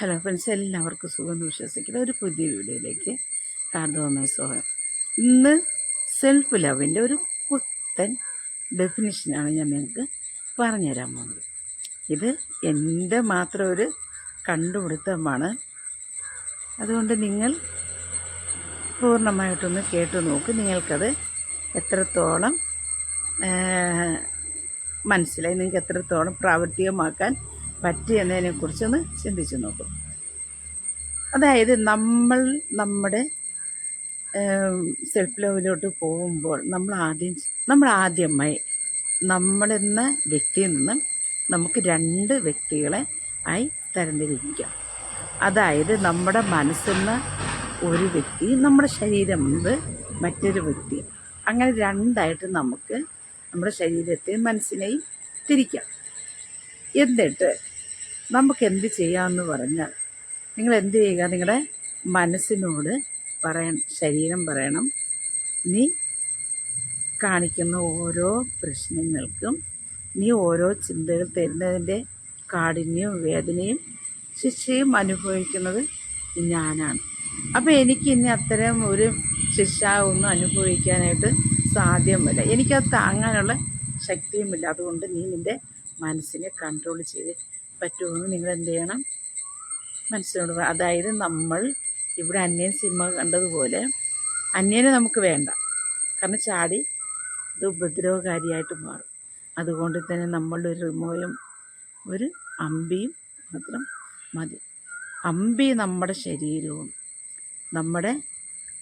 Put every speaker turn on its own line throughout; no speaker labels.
Hello friends എല്ലാവർക്കും സുഖം വിശ്വസിക്കുന്ന. ഒരു പുതിയ വീഡിയോയിലേക്ക് കാർഡോമേ സോഹൻ. ഇന്ന് സെൽഫ് ലവിന്റെ ഒരു പുത്തൻ ഡെഫിനിഷനാണ് ഞാൻ നിങ്ങൾക്ക് പറഞ്ഞുതരാൻ പോകുന്നത്. ഇത് എന്റെ മാത്രം ഒരു കണ്ടുപിടുത്തമാണ്. അതുകൊണ്ട് നിങ്ങൾ പൂർണമായിട്ടൊന്ന് കേട്ടു നോക്ക്. നിങ്ങൾക്കത് എത്രത്തോളം മനസ്സിലായി. നിങ്ങൾക്ക് എത്രത്തോളം പ്രാവർത്തികമാക്കാൻ പറ്റി എന്നതിനെക്കുറിച്ചൊന്ന് ചിന്തിച്ചു നോക്കും. അതായത് നമ്മൾ നമ്മുടെ സെൽഫ് ലവിലോട്ട് പോകുമ്പോൾ നമ്മൾ ആദ്യം നമ്മൾ ആദ്യമായി നമ്മളെന്ന വ്യക്തിയിൽ നിന്നും നമുക്ക് രണ്ട് വ്യക്തികളെ ആയി തരംതിരിക്കാം. അതായത് നമ്മുടെ മനസ്സെന്ന ഒരു വ്യക്തി നമ്മുടെ ശരീരം എന്നത് മറ്റൊരു വ്യക്തി. അങ്ങനെ രണ്ടായിട്ട് നമുക്ക് നമ്മുടെ ശരീരത്തെയും മനസ്സിനെയും തിരിക്കാം. എന്നിട്ട് നമുക്ക് എന്ത് ചെയ്യാമെന്ന് പറഞ്ഞാൽ നിങ്ങൾ എന്ത് ചെയ്യുക? നിങ്ങളുടെ മനസ്സിനോട് പറയണം ശരീരം പറയണം. നീ കാണിക്കുന്ന ഓരോ പ്രശ്നങ്ങൾക്കും നീ ഓരോ ചിന്തകൾ തരുന്നതിന്റെ കാഠിന്യവും വേദനയും ശിക്ഷയും അനുഭവിക്കുന്നത് ഞാനാണ്. അപ്പോൾ എനിക്ക് ഇനി അത്തരം ഒരു ശിക്ഷ ഒന്നും അനുഭവിക്കാനായിട്ട് സാധ്യമല്ല. എനിക്കത് താങ്ങാനുള്ള ശക്തിയുമില്ല. അതുകൊണ്ട് നീ നിന്റെ മനസ്സിനെ കൺട്രോൾ ചെയ്ത് പറ്റുമെന്ന് നിങ്ങൾ എന്ത് ചെയ്യണം മനസ്സിനോട് അതായത് നമ്മൾ ഇവിടെ അന്യൻ സിനിമ കണ്ടതുപോലെ അന്യനെ നമുക്ക് വേണ്ട. കാരണം ചാടി ഇത് ഉപദ്രവകാരിയായിട്ട് മാറും. അതുകൊണ്ട് തന്നെ നമ്മളുടെ ഒരു റിമോയും ഒരു അമ്പിയും മാത്രം മതി. അമ്പി നമ്മുടെ ശരീരവും. നമ്മുടെ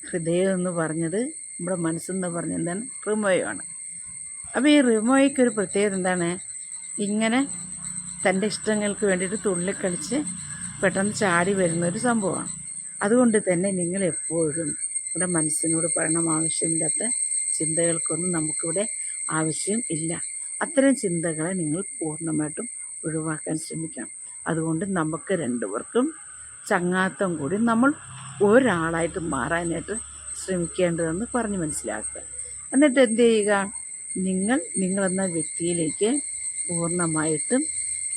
ഹൃദയം എന്ന് പറഞ്ഞത് നമ്മുടെ മനസ്സെന്ന് പറഞ്ഞത് എന്താണ്? റിമോയാണ് അപ്പോൾ ഈ റിമോയ്ക്കൊരു പ്രത്യേകത എന്താണ്? ഇങ്ങനെ തന്റെ ഇഷ്ടങ്ങൾക്ക് വേണ്ടിയിട്ട് തുള്ളിക്കളിച്ച് പെട്ടെന്ന് ചാടി വരുന്ന ഒരു സംഭവമാണ്. അതുകൊണ്ട് തന്നെ നിങ്ങൾ എപ്പോഴും ഇവിടെ മനസ്സിനോട് പറയണം. ആവശ്യമില്ലാത്ത ചിന്തകൾക്കൊന്നും നമുക്കിവിടെ ആവശ്യം ഇല്ല. അത്തരം ചിന്തകളെ നിങ്ങൾ പൂർണമായിട്ടും ഒഴിവാക്കാൻ ശ്രമിക്കണം. അതുകൊണ്ട് നമുക്ക് രണ്ടുപേർക്കും ചങ്ങാത്തം കൂടി നമ്മൾ ഒരാളായിട്ട് മാറാനായിട്ട് ശ്രമിക്കേണ്ടതെന്ന് പറഞ്ഞ് മനസ്സിലാക്കുക. എന്നിട്ട് എന്ത് ചെയ്യുക? നിങ്ങൾ നിങ്ങളെന്ന വ്യക്തിയിലേക്ക് പൂർണമായിട്ടും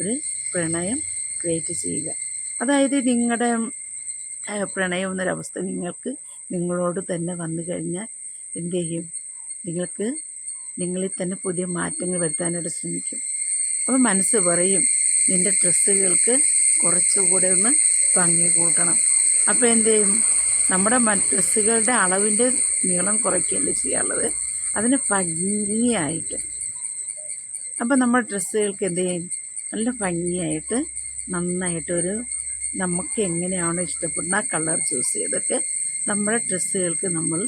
ഒരു പ്രണയം ക്രിയേറ്റ് ചെയ്യുക. അതായത് നിങ്ങളുടെ പ്രണയം എന്നൊരവസ്ഥ നിങ്ങൾക്ക് നിങ്ങളോട് തന്നെ വന്നു കഴിഞ്ഞാൽ എന്ത് ചെയ്യും? നിങ്ങൾക്ക് നിങ്ങളിൽ തന്നെ പുതിയ മാറ്റങ്ങൾ വരുത്താനായിട്ട് ശ്രമിക്കും. അപ്പോൾ മനസ്സ് പറയും നിന്റെ ഡ്രസ്സുകൾക്ക് കുറച്ചുകൂടെ ഒന്ന് ഭംഗി കൂട്ടണം. അപ്പോൾ എന്ത് ചെയ്യും? നമ്മുടെ ഡ്രസ്സുകളുടെ അളവിന്റെ നീളം കുറയ്ക്കുകയല്ലേ ചെയ്യാറുള്ളത്? അതിന് ഭംഗിയായിട്ട്. അപ്പം നമ്മുടെ ഡ്രസ്സുകൾക്ക് എന്ത് ചെയ്യും? നല്ല ഭംഗിയായിട്ട് നന്നായിട്ടൊരു നമുക്ക് എങ്ങനെയാണോ ഇഷ്ടപ്പെടുന്ന ആ കളർ ചൂസ് ചെയ്തൊക്കെ നമ്മുടെ ഡ്രസ്സുകൾക്ക് നമ്മൾ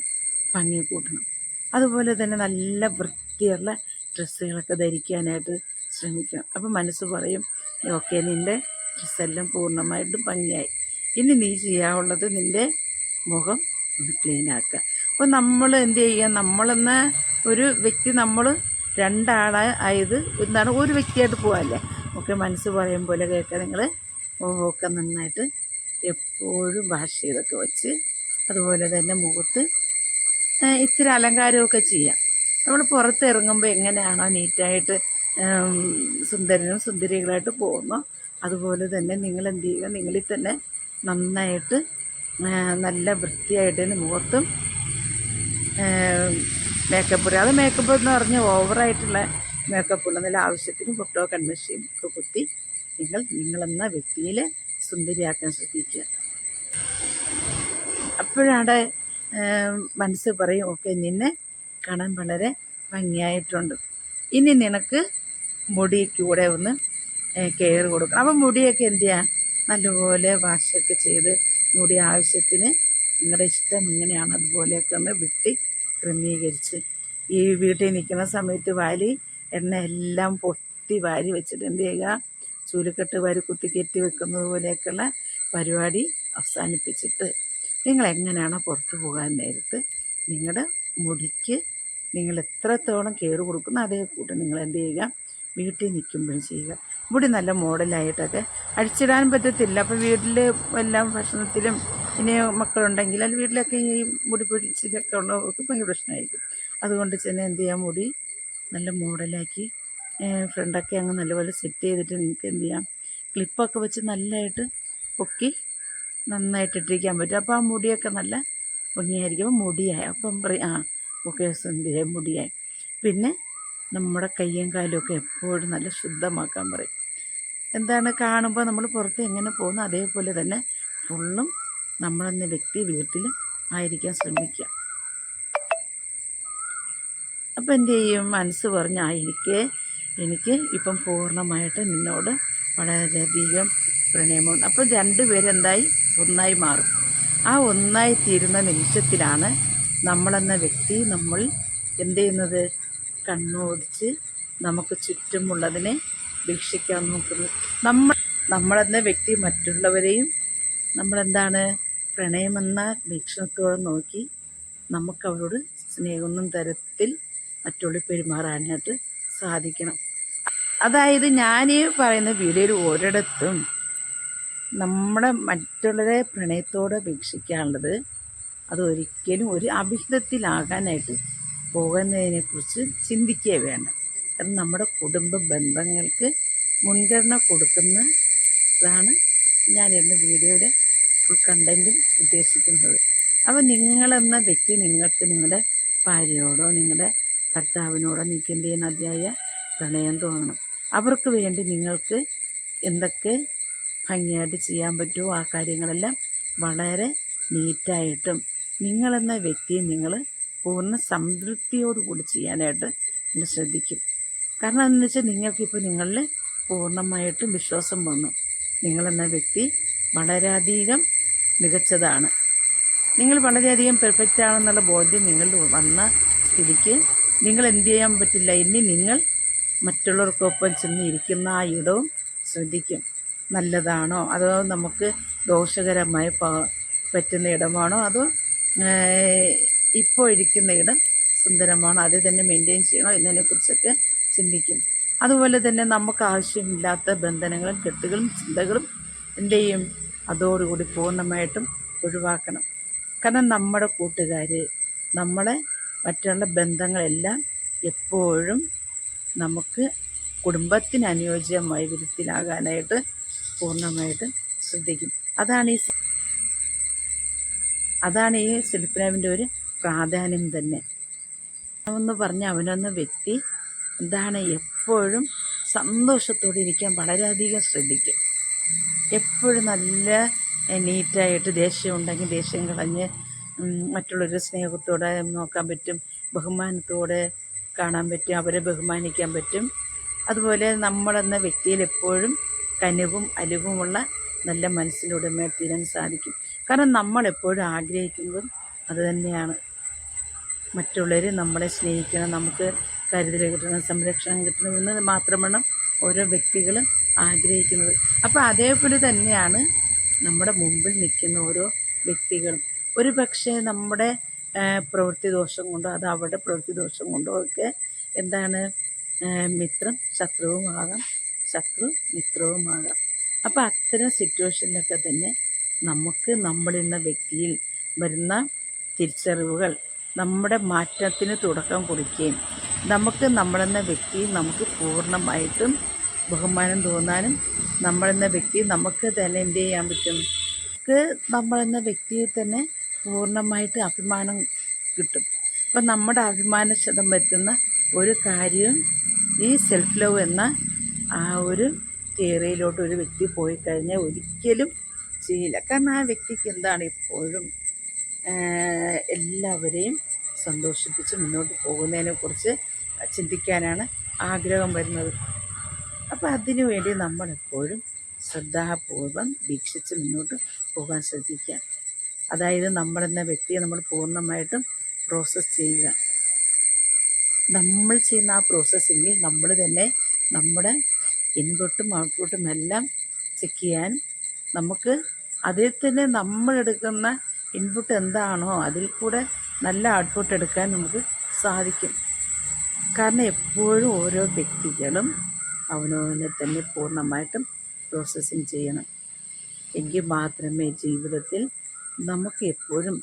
ഭംഗി കൂട്ടണം. അതുപോലെ തന്നെ നല്ല വൃത്തിയുള്ള ഡ്രസ്സുകളൊക്കെ ധരിക്കാനായിട്ട് ശ്രമിക്കണം. അപ്പം മനസ്സ് പറയും ഓക്കെ നിന്റെ ഡ്രസ്സെല്ലാം പൂർണമായിട്ടും ഭംഗിയായി. ഇനി നീ ചെയ്യാവുള്ളത് നിന്റെ മുഖം ഒന്ന് ക്ലീൻ ആക്കുക. അപ്പോൾ നമ്മൾ എന്ത് ചെയ്യുക നമ്മളെന്ന ഒരു വ്യക്തി നമ്മൾ രണ്ടാളായത് എന്താണ്? ഒരു വ്യക്തിയായിട്ട് പോകാല്ലേ ഒക്കെ മനസ്സ് പറയും പോലെ കേൾക്കുക നിങ്ങൾ ഒക്കെ നന്നായിട്ട് എപ്പോഴും വാഷ് ചെയ്തൊക്കെ വെച്ച് അതുപോലെ തന്നെ മുഖത്ത് ഇത്തിരി അലങ്കാരമൊക്കെ ചെയ്യാം. നമ്മൾ പുറത്ത് ഇറങ്ങുമ്പോൾ എങ്ങനെയാണോ നീറ്റായിട്ട് സുന്ദരനും സുന്ദരികളായിട്ട് പോകുന്നു അതുപോലെ തന്നെ നിങ്ങൾ എന്ത് ചെയ്യുക നിങ്ങളിൽ തന്നെ നന്നായിട്ട് നല്ല വൃത്തിയായിട്ട് തന്നെ മുഖത്തും മേക്കപ്പ് അത് മേക്കപ്പ് എന്ന് പറഞ്ഞാൽ ഓവറായിട്ടുള്ള മേക്കപ്പ് ഉള്ളതിൽ ആവശ്യത്തിന് ഫോട്ടോ കൺവെൻഷൻ ഒക്കെ കുത്തി നിങ്ങൾ നിങ്ങളെന്ന വ്യക്തിയിൽ സുന്ദരിയാക്കാൻ ശ്രദ്ധിക്കുക. അപ്പോഴാണ് മനസ്സ് പറയും ഓക്കെ നിന്നെ കാണാൻ വളരെ ഭംഗിയായിട്ടുണ്ട്. ഇനി നിനക്ക് മുടിക്ക് കൂടെ ഒന്ന് കെയർ കൊടുക്കണം. അപ്പം മുടിയൊക്കെ എന്ത് ചെയ്യാം? നല്ലപോലെ വാഷൊക്കെ ചെയ്ത് മുടി ആവശ്യത്തിന് നിങ്ങളുടെ ഇഷ്ടം എങ്ങനെയാണ് അതുപോലെയൊക്കെ ഒന്ന് വെട്ടി ക്രമീകരിച്ച്. ഈ വീട്ടിൽ നിൽക്കുന്ന സമയത്ത് വാരി എണ്ണ എല്ലാം പൊത്തി വാരി വെച്ചിട്ട് എന്ത് ചെയ്യുക? ചൂലക്കെട്ട് വാരി കുത്തി കയറ്റി വെക്കുന്നത് പോലെയൊക്കെയുള്ള പരിപാടി അവസാനിപ്പിച്ചിട്ട് നിങ്ങൾ എങ്ങനെയാണ് പുറത്തു പോകാൻ നേരത്ത് നിങ്ങളുടെ മുടിക്ക് നിങ്ങൾ എത്രത്തോളം കെയർ കൊടുക്കുന്ന അതേ കൂട്ടം നിങ്ങൾ എന്ത് ചെയ്യുക? വീട്ടിൽ നിൽക്കുമ്പോഴും ചെയ്യുക. മുടി നല്ല മോഡലായിട്ടൊക്കെ അഴിച്ചിടാൻ പറ്റത്തില്ല. അപ്പോൾ വീട്ടിൽ എല്ലാം ഭക്ഷണത്തിലും ഇനി മക്കളുണ്ടെങ്കിൽ അല്ലെങ്കിൽ വീട്ടിലൊക്കെ ഈ മുടി പിടിച്ചിലൊക്കെ ഉള്ളവർക്ക് ഭയങ്കര പ്രശ്നമായിരിക്കും. അതുകൊണ്ട് തന്നെ എന്ത് ചെയ്യാം മുടി നല്ല മോഡലാക്കി ഫ്രണ്ടൊക്കെ അങ്ങ് നല്ലപോലെ സെറ്റ് ചെയ്തിട്ട് നിങ്ങൾക്ക് എന്ത് ചെയ്യാം? ക്ലിപ്പൊക്കെ വെച്ച് നല്ലതായിട്ട് പൊക്കി നന്നായിട്ട് ഇട്ടിരിക്കാൻ പറ്റും. അപ്പോൾ ആ മുടിയൊക്കെ നല്ല ഭംഗിയായിരിക്കും. മുടിയായി. അപ്പം പറയും ആ ഓക്കെ സന്ധ്യ മുടിയായി. പിന്നെ നമ്മുടെ കയ്യും കാലും ഒക്കെ എപ്പോഴും നല്ല ശുദ്ധമാക്കാൻ പറയും. എന്താണ് കാണുമ്പോൾ നമ്മൾ പുറത്ത് എങ്ങനെ പോകുന്നു അതേപോലെ തന്നെ ഫുള്ളും നമ്മളെന്ന വ്യക്തി വീട്ടിലും ആയിരിക്കാൻ ശ്രമിക്കുക. അപ്പം എന്തു ചെയ്യും? മനസ്സ് പറഞ്ഞ ആ എനിക്ക് എനിക്ക് ഇപ്പം പൂർണമായിട്ട് നിന്നോട് വളരെയധികം പ്രണയമുണ്ട്. അപ്പം രണ്ടുപേരെന്തായി ഒന്നായി മാറും. ആ ഒന്നായി തീരുന്ന നിമിഷത്തിലാണ് നമ്മളെന്ന വ്യക്തി നമ്മൾ എന്ത് ചെയ്യുന്നത്? കണ്ണോടിച്ച് നമുക്ക് ചുറ്റുമുള്ളതിനെ വീക്ഷിക്കാൻ നോക്കുന്നത് നമ്മൾ നമ്മളെന്ന വ്യക്തി മറ്റുള്ളവരെയും നമ്മളെന്താണ് പ്രണയമെന്ന വീക്ഷണത്തോടെ നോക്കി നമുക്കവരോട് സ്നേഹമൊന്നും തരത്തിൽ മറ്റുള്ളവർ പെരുമാറാനായിട്ട് സാധിക്കണം. അതായത് ഞാൻ ഈ പറയുന്ന വീഡിയോയിൽ ഒരിടത്തും നമ്മുടെ മറ്റുള്ളവരെ പ്രണയത്തോടെ വീക്ഷിക്കാനുള്ളത് അതൊരിക്കലും ഒരു അഭിഹിതത്തിലാകാനായിട്ട് പോകുന്നതിനെക്കുറിച്ച് ചിന്തിക്കുക വേണ്ട. കാരണം നമ്മുടെ കുടുംബ ബന്ധങ്ങൾക്ക് മുൻഗണന കൊടുക്കുന്നതാണ് ഞാൻ എന്റെ വീഡിയോയുടെ ഫുൾ കണ്ടന്റും ഉദ്ദേശിക്കുന്നത്. അപ്പോൾ നിങ്ങളെന്ന വ്യക്തി നിങ്ങൾക്ക് നിങ്ങളുടെ ഭാര്യയോടോ നിങ്ങളുടെ ഭർത്താവിനോടോ നിങ്ങൾക്ക് എന്ത് അധ്യായ പ്രണയം തോന്നണം. അവർക്ക് വേണ്ടി നിങ്ങൾക്ക് എന്തൊക്കെ ഭംഗിയായിട്ട് ചെയ്യാൻ പറ്റുമോ ആ കാര്യങ്ങളെല്ലാം വളരെ നീറ്റായിട്ടും നിങ്ങളെന്ന വ്യക്തിയെ നിങ്ങൾ പൂർണ സംതൃപ്തിയോടുകൂടി ചെയ്യാനായിട്ട് നിങ്ങൾ ശ്രദ്ധിക്കും. കാരണം എന്താണെന്ന് വെച്ചാൽ നിങ്ങൾക്കിപ്പോൾ നിങ്ങളിൽ പൂർണമായിട്ടും വിശ്വാസം വന്നു. നിങ്ങളെന്ന വ്യക്തി വളരെയധികം മികച്ചതാണ്. നിങ്ങൾ വളരെയധികം പെർഫെക്റ്റ് ആണെന്നുള്ള ബോധ്യം നിങ്ങൾ വന്ന സ്ഥിതിക്ക് നിങ്ങൾ എന്ത് ചെയ്യാൻ പറ്റില്ല. ഇനി നിങ്ങൾ മറ്റുള്ളവർക്കൊപ്പം ചെന്ന് ഇരിക്കുന്ന ആ ഇടവും ശ്രദ്ധിക്കും. നല്ലതാണോ? അതോ നമുക്ക് ദോഷകരമായി പറ്റുന്ന ഇടമാണോ? അതോ ഇപ്പോൾ ഇരിക്കുന്ന ഇടം സുന്ദരമാണോ? അത് തന്നെ മെയിന്റെയിൻ ചെയ്യണോ? എന്നതിനെക്കുറിച്ചൊക്കെ ചിന്തിക്കും. അതുപോലെ തന്നെ നമുക്ക് ആവശ്യമില്ലാത്ത ബന്ധനങ്ങളും കെട്ടുകളും ചിന്തകളും എന്തു ചെയ്യും അതോടുകൂടി പൂർണമായിട്ടും ഒഴിവാക്കണം. കാരണം നമ്മുടെ കൂട്ടുകാർ നമ്മളെ മറ്റുള്ള ബന്ധങ്ങളെല്ലാം എപ്പോഴും നമുക്ക് കുടുംബത്തിന് അനുയോജ്യമായ വിധത്തിലാകാനായിട്ട് പൂർണമായിട്ട് ശ്രദ്ധിക്കും. അതാണ് ഈ അതാണ് ഈ സെൽഫിനാവിന്റെ ഒരു പ്രാധാന്യം തന്നെ. എന്ന് പറഞ്ഞ അവനൊന്ന വ്യക്തി എന്താണ് എപ്പോഴും സന്തോഷത്തോടെ ഇരിക്കാൻ വളരെയധികം ശ്രദ്ധിക്കും. എപ്പോഴും നല്ല നീറ്റായിട്ട് ദേഷ്യം ഉണ്ടെങ്കിൽ ദേഷ്യം കളഞ്ഞ് മറ്റുള്ളവരുടെ സ്നേഹത്തോടെ നോക്കാൻ പറ്റും ബഹുമാനത്തോടെ കാണാൻ പറ്റും അവരെ ബഹുമാനിക്കാൻ പറ്റും. അതുപോലെ നമ്മളെന്ന വ്യക്തിയിൽ എപ്പോഴും കനിവും അലിവുമുള്ള നല്ല മനസ്സിലൂടെ തീരാൻ സാധിക്കും. കാരണം നമ്മളെപ്പോഴും ആഗ്രഹിക്കുന്നതും അത് തന്നെയാണ്. മറ്റുള്ളവർ നമ്മളെ സ്നേഹിക്കണം നമുക്ക് കരുതൽ കിട്ടണം സംരക്ഷണം കിട്ടണം എന്ന് മാത്രമാണ് ഓരോ വ്യക്തികളും ആഗ്രഹിക്കുന്നത്. അപ്പോൾ അതേപോലെ തന്നെയാണ് നമ്മുടെ മുമ്പിൽ നിൽക്കുന്ന ഓരോ വ്യക്തികളും. ഒരു പക്ഷേ നമ്മുടെ പ്രവൃത്തി ദോഷം കൊണ്ടോ അത് അവരുടെ പ്രവൃത്തി ദോഷം കൊണ്ടോ ഒക്കെ എന്താണ് മിത്രം ശത്രുവുമാകാം ശത്രു മിത്രവുമാകാം. അപ്പോൾ അത്തരം സിറ്റുവേഷനിലൊക്കെ തന്നെ നമുക്ക് നമ്മളിന്ന വ്യക്തിയിൽ വരുന്ന തിരിച്ചറിവുകൾ നമ്മുടെ മാറ്റത്തിന് തുടക്കം കുറിക്കുകയും നമുക്ക് നമ്മളെന്ന വ്യക്തി നമുക്ക് പൂർണമായിട്ടും ബഹുമാനം തോന്നാനും നമ്മളെന്ന വ്യക്തി നമുക്ക് തന്നെ എന്ത് ചെയ്യാൻ പറ്റും? നമ്മളെന്ന വ്യക്തിയെ തന്നെ പൂർണമായിട്ട് അഭിമാനം കിട്ടും. അപ്പം നമ്മുടെ അഭിമാനശതം വരുത്തുന്ന ഒരു കാര്യവും ഈ സെൽഫ് ലവ് എന്ന ആ ഒരു തിയറിയിലോട്ട് ഒരു വ്യക്തി പോയി കഴിഞ്ഞാൽ ഒരിക്കലും ചെയ്യില്ല. കാരണം ആ വ്യക്തിക്ക് എന്താണ് ഇപ്പോഴും എല്ലാവരെയും സന്തോഷിപ്പിച്ച് മുന്നോട്ട് പോകുന്നതിനെക്കുറിച്ച് ചിന്തിക്കാനാണ് ആഗ്രഹം വരുന്നത്. അപ്പോൾ അതിനു വേണ്ടി നമ്മളെപ്പോഴും ശ്രദ്ധാപൂർവം വീക്ഷിച്ച് മുന്നോട്ട് പോകാൻ ശ്രദ്ധിക്കുക. അതായത് നമ്മൾ എന്ന വ്യക്തിയെ നമ്മൾ പൂർണമായിട്ടും പ്രോസസ്സ് ചെയ്യുക. നമ്മൾ ചെയ്യുന്ന ആ പ്രോസസ്സിങ്ങിൽ നമ്മൾ തന്നെ നമ്മുടെ ഇൻപുട്ടും ഔട്ട്പുട്ടും എല്ലാം ചെക്ക് ചെയ്യാൻ നമുക്ക് അതിൽ തന്നെ നമ്മളെടുക്കുന്ന ഇൻപുട്ട് എന്താണോ അതിൽ കൂടെ നല്ല ഔട്ട്പുട്ട് എടുക്കാൻ നമുക്ക് സാധിക്കും. കാരണം എപ്പോഴും ഓരോ വ്യക്തികളും അവനവനെ തന്നെ പൂർണമായിട്ടും പ്രോസസ്സിങ് ചെയ്യണം. എങ്കിൽ മാത്രമേ ജീവിതത്തിൽ നമുക്ക് എപ്പോഴും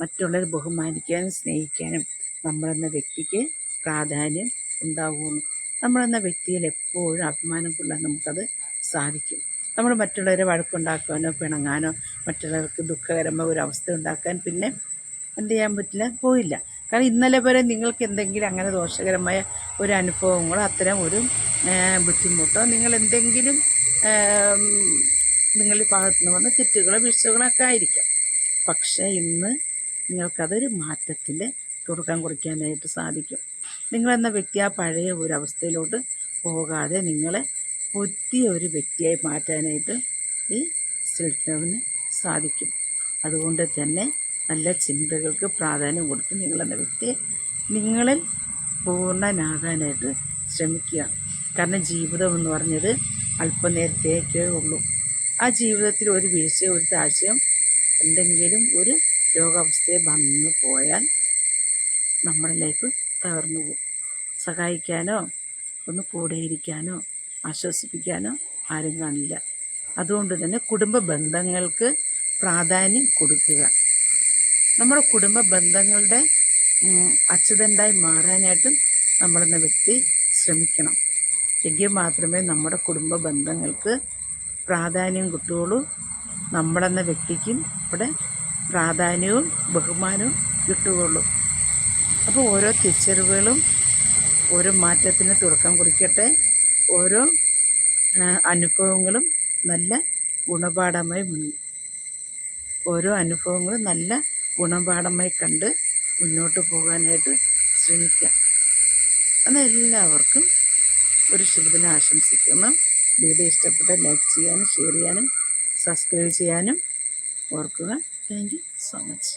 മറ്റുള്ളവരെ ബഹുമാനിക്കാനും സ്നേഹിക്കാനും നമ്മളെന്ന വ്യക്തിക്ക് പ്രാധാന്യം ഉണ്ടാകുന്നു നമ്മളെന്ന വ്യക്തിയിൽ എപ്പോഴും അഭിമാനം കൊള്ളാൻ നമുക്കത് സാധിക്കും. നമ്മൾ മറ്റുള്ളവരെ വഴക്കുണ്ടാക്കാനോ പിണങ്ങാനോ മറ്റുള്ളവർക്ക് ദുഃഖകരമായ ഒരു അവസ്ഥ ഉണ്ടാക്കാൻ പിന്നെ എന്ത് ചെയ്യാൻ പറ്റില്ല? പോയില്ല. കാരണം ഇന്നലെ വരെ നിങ്ങൾക്ക് എന്തെങ്കിലും അങ്ങനെ ദോഷകരമായ ഒരു അനുഭവങ്ങളോ അത്തരം ഒരു ബുദ്ധിമുട്ടോ നിങ്ങൾ എന്തെങ്കിലും നിങ്ങളുടെ ഭാഗത്തു നിന്ന് വന്ന തെറ്റുകളോ വീഴ്ചകളോ ഒക്കെ ആയിരിക്കാം. പക്ഷേ ഇന്ന് നിങ്ങൾക്കതൊരു മാറ്റത്തിന്റെ തുടക്കം കുറിക്കാനായിട്ട് സാധിക്കും. നിങ്ങളെന്ന വ്യക്തി ആ പഴയ ഒരു അവസ്ഥയിലോട്ട് പോകാതെ നിങ്ങളെ പുതിയ ഒരു വ്യക്തിയായി മാറ്റാനായിട്ട് ഈ സെൽഫ് സാധിക്കും. അതുകൊണ്ട് തന്നെ നല്ല ചിന്തകൾക്ക് പ്രാധാന്യം കൊടുത്ത് നിങ്ങളെന്ന വ്യക്തിയെ നിങ്ങളിൽ പൂർണനാകാനായിട്ട് ശ്രമിക്കുക. കാരണം ജീവിതം എന്ന് പറഞ്ഞത് അല്പനേരത്തേക്കേ ഉള്ളൂ. ആ ജീവിതത്തിൽ ഒരു വീഴ്ചയോ ഒരു താഴ്ചയോ എന്തെങ്കിലും ഒരു രോഗാവസ്ഥയെ വന്നു പോയാൽ നമ്മുടെ ലൈഫ് തകർന്നു പോകും. സഹായിക്കാനോ ഒന്ന് കൂടെയിരിക്കാനോ ആശ്വസിപ്പിക്കാനോ ആരും കാണില്ല. അതുകൊണ്ട് തന്നെ കുടുംബ ബന്ധങ്ങൾക്ക് പ്രാധാന്യം കൊടുക്കുക. നമ്മുടെ കുടുംബ ബന്ധങ്ങളുടെ അച്യുതണ്ടായി മാറാനായിട്ടും നമ്മളെന്ന വ്യക്തി ശ്രമിക്കണം. എങ്കിൽ മാത്രമേ നമ്മുടെ കുടുംബ ബന്ധങ്ങൾക്ക് പ്രാധാന്യം കിട്ടുകയുള്ളൂ. നമ്മളെന്ന വ്യക്തിക്കും ഇവിടെ പ്രാധാന്യവും ബഹുമാനവും കിട്ടുകയുള്ളൂ. അപ്പോൾ ഓരോ തിരിച്ചറിവുകളും ഓരോ മാറ്റത്തിന് തുടക്കം കുറിക്കട്ടെ. ഓരോ അനുഭവങ്ങളും നല്ല ഗുണപാഠമായി ഓരോ അനുഭവങ്ങളും നല്ല ഗുണപാഠമായി കണ്ട് മുന്നോട്ട് പോകാനായിട്ട് ശ്രമിക്കാം. എന്നാൽ എല്ലാവർക്കും ഒരു ശുഭദിനം ആശംസിക്കുന്നു വീഡിയോ ഇഷ്ടപ്പെട്ട ലൈക്ക് ചെയ്യാനും ഷെയർ ചെയ്യാനും സബ്സ്ക്രൈബ് ചെയ്യാനും ഓർക്കുക. Thank you so much